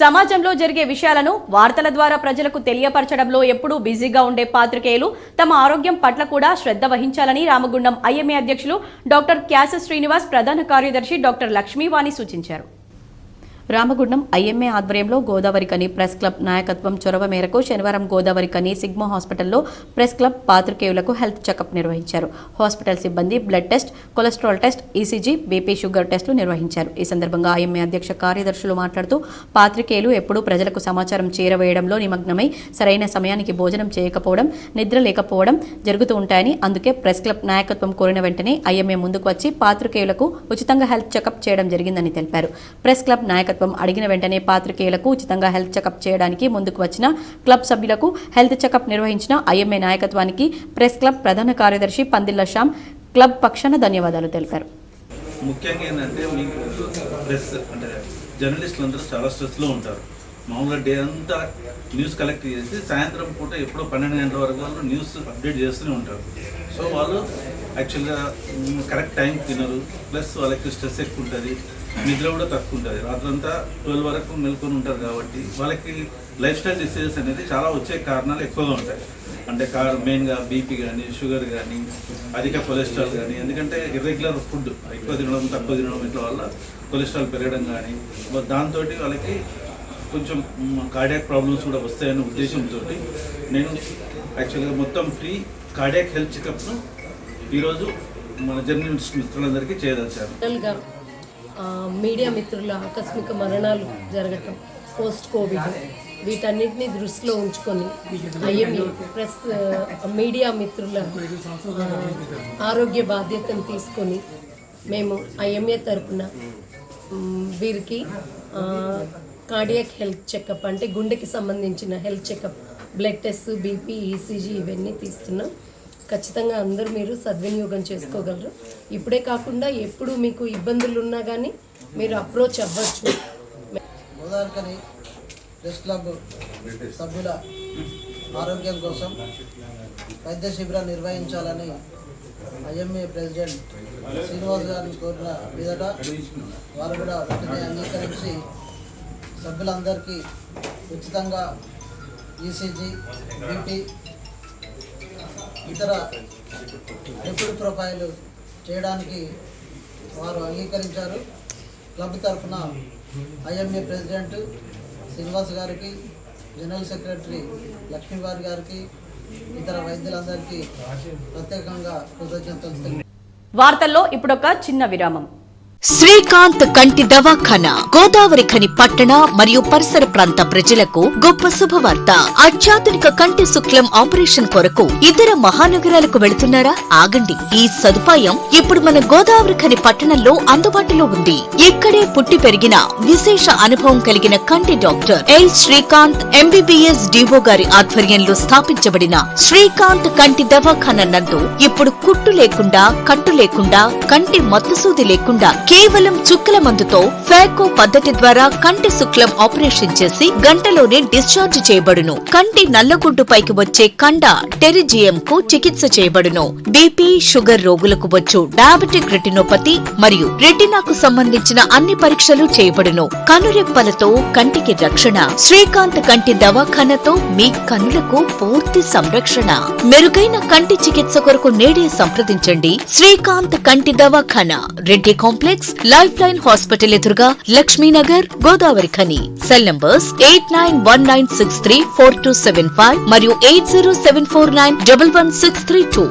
సమాజంలో జరిగే విషయాలను వార్తల ద్వారా ప్రజలకు తెలియపరచడంలో ఎప్పుడూ బిజీగా ఉండే పాత్రికేయులు తమ ఆరోగ్యం పట్ల కూడా శ్రద్ధ వహించాలని రామగుండం ఐఎంఏ అధ్యక్షులు డాక్టర్ క్యాస శ్రీనివాస్ ప్రధాన కార్యదర్శి డాక్టర్ లక్ష్మీవాణి సూచించారు. రామగుండం ఐఎంఏ ఆధ్వర్యంలో గోదావరి కని ప్రెస్ క్లబ్ నాయకత్వం చొరవ మేరకు శనివారం గోదావరి కని సిగ్మా హాస్పిటల్లో ప్రెస్ క్లబ్ పాత్రికేయులకు హెల్త్ చెకప్ నిర్వహించారు. హాస్పిటల్ సిబ్బంది blood test cholesterol test ECG BP sugar టెస్టులు నిర్వహించారు. ఈ సందర్భంగా ఐఎంఏ అధ్యక్ష కార్యదర్శులు మాట్లాడుతూ పాత్రికేయులు ఎప్పుడూ ప్రజలకు సమాచారం చేరవేయడంలో నిమగ్నమై సరైన సమయానికి భోజనం చేయకపోవడం నిద్ర లేకపోవడం జరుగుతూ ఉంటాయని అందుకే ప్రెస్ క్లబ్ నాయకత్వం కోరిన వెంటనే ఐఎంఏ ముందుకు వచ్చి పాత్రికేయులకు ఉచితంగా హెల్త్ చెకప్ చేయడం జరిగిందని తెలిపారు. ప్రెస్ క్లబ్ నాయకత్వం దర్శకత్వం అడిగిన వెంటనే పాత్రికేయులకు ఉచితంగా హెల్త్ చెకప్ చేయడానికి ముందుకు వచ్చిన క్లబ్ సభ్యులకు హెల్త్ చెకప్ నిర్వహించిన ఐఎంఏ నాయకత్వానికి ప్రెస్ క్లబ్ ప్రధాన కార్యదర్శి పందిల్ల శ్యామ్ క్లబ్ పక్షాన ధన్యవాదాలు తెలిపారు. ముఖ్యంగా ఏంటంటే మీకు ప్రెస్ అంటే జర్నలిస్టులు అందరూ చాలా స్ట్రెస్లో ఉంటారు. మామూలుగా డే అంతా న్యూస్ కలెక్ట్ చేసి సాయంత్రం పూట ఎప్పుడో పన్నెండు గంటల వరకు వాళ్ళు న్యూస్ అప్డేట్ చేస్తూనే ఉంటారు. సో వాళ్ళు యాక్చువల్గా కరెక్ట్ టైం తినరు. ప్లస్ వాళ్ళకి స్ట్రెస్ ఎక్కువ ఉంటుంది. నిద్ర కూడా తక్కువ ఉంటుంది. రాత్రంతా ట్వెల్వ్ వరకు మెలుకొని ఉంటారు కాబట్టి వాళ్ళకి లైఫ్ స్టైల్ డిసీజెస్ అనేది చాలా వచ్చే కారణాలు ఎక్కువగా ఉంటాయి. అంటే కార్ మెయిన్గా బీపీ కానీ షుగర్ కానీ అధిక కొలెస్ట్రాల్ కానీ ఎందుకంటే ఇర్రెగ్యులర్ ఫుడ్ ఎక్కువ తినడం తక్కువ తినడం ఇట్లా వల్ల కొలెస్ట్రాల్ పెరగడం కానీ దాంతో వాళ్ళకి కొంచెం కార్డియాక్ ప్రాబ్లమ్స్ కూడా వస్తాయనే ఉద్దేశంతో నేను యాక్చువల్గా మొత్తం ఫ్రీ కార్డియాక్ హెల్త్ చెకప్ను ఈరోజు మన జర్నలిస్ట్ మిత్రులందరికీ చేయదలిచారు. మీడియా మిత్రుల ఆకస్మిక మరణాలు జరగటం పోస్ట్ కోవిడ్ వీటన్నిటిని దృష్టిలో ఉంచుకొని ఐఎంఏ ప్రెస్ మీడియా మిత్రుల ఆరోగ్య బాధ్యతను తీసుకొని మేము ఐఎంఏ తరపున వీరికి కార్డియాక్ హెల్త్ చెకప్ అంటే గుండెకి సంబంధించిన health checkup blood test BP ECG ఇవన్నీ తీస్తున్నాం. ఖచ్చితంగా అందరూ మీరు సద్వినియోగం చేసుకోగలరు. ఇప్పుడే కాకుండా ఎప్పుడు మీకు ఇబ్బందులు ఉన్నా కానీ మీరు అప్రోచ్ అవ్వచ్చు. గోదావరికని ప్రెస్ క్లబ్ సభ్యుల ఆరోగ్యం కోసం వైద్య శిబిరాలు నిర్వహించాలని ఐఎంఏ ప్రెసిడెంట్ శ్రీనివాస్ గారిని కోరిన మీదట వారు కూడా వెంటనే అంగీకరించి సభ్యులందరికీ ఉచితంగా ఈసీజీ బీపీ ఇతర లిక్విడ్ ప్రొఫైల్ చేయడానికి వారు అంగీకరించారు. క్లబ్ తరఫున ఐఎంఏ ప్రెసిడెంట్ శ్రీనివాస్ గారికి జనరల్ సెక్రటరీ లక్ష్మీవారి గారికి ఇతర వైద్యులందరికీ ప్రత్యేకంగా కృతజ్ఞతలు వార్తల్లో ఇప్పుడొక చిన్న విరామం. శ్రీకాంత్ కంటి దవాఖానా గోదావరి ఖని పట్టణ మరియు పరిసర ప్రాంత ప్రజలకు గొప్ప శుభవార్త. అత్యాధునిక కంటి శుక్లం ఆపరేషన్ కొరకు ఇతర మహానగరాలకు వెళుతున్నారా? ఆగండి. ఈ సదుపాయం ఇప్పుడు మన గోదావరి ఖని పట్టణంలో అందుబాటులో ఉంది. ఇక్కడే పుట్టి పెరిగిన విశేష అనుభవం కలిగిన కంటి doctor L. Srikanth MBBS DO గారి ఆధ్వర్యంలో స్థాపించబడిన శ్రీకాంత్ కంటి దవాఖాన నందు ఇప్పుడు కుట్టు లేకుండా కట్టు లేకుండా కంటి మత్తుసూది లేకుండా కేవలం చుక్కల మందుతో ఫ్యాకో పద్ధతి ద్వారా కంటి శుక్లం ఆపరేషన్ చేసి గంటలోనే డిశ్చార్జ్ చేయబడును. కంటి నల్లగుడ్డు పైకి వచ్చే కండ టెరిజియం కు చికిత్స చేయబడును. బీపీ షుగర్ రోగులకు వచ్చు డయాబెటిక్ రెటినోపతి మరియు రెటినాకు సంబంధించిన అన్ని పరీక్షలు చేయబడును. కనురెప్పలతో కంటికి రక్షణ. శ్రీకాంత్ కంటి దవాఖానతో మీ కనులకు పూర్తి సంరక్షణ. మెరుగైన కంటి చికిత్స కొరకు నేడే సంప్రదించండి. శ్రీకాంత్ కంటి దవాఖానా. Reddy complex life line hospital ఎదురుగా Lakshminagar Godavari Khani. Cell numbers eight nine one nine six three four two seven five మరియు eight zero seven four nine double one six three two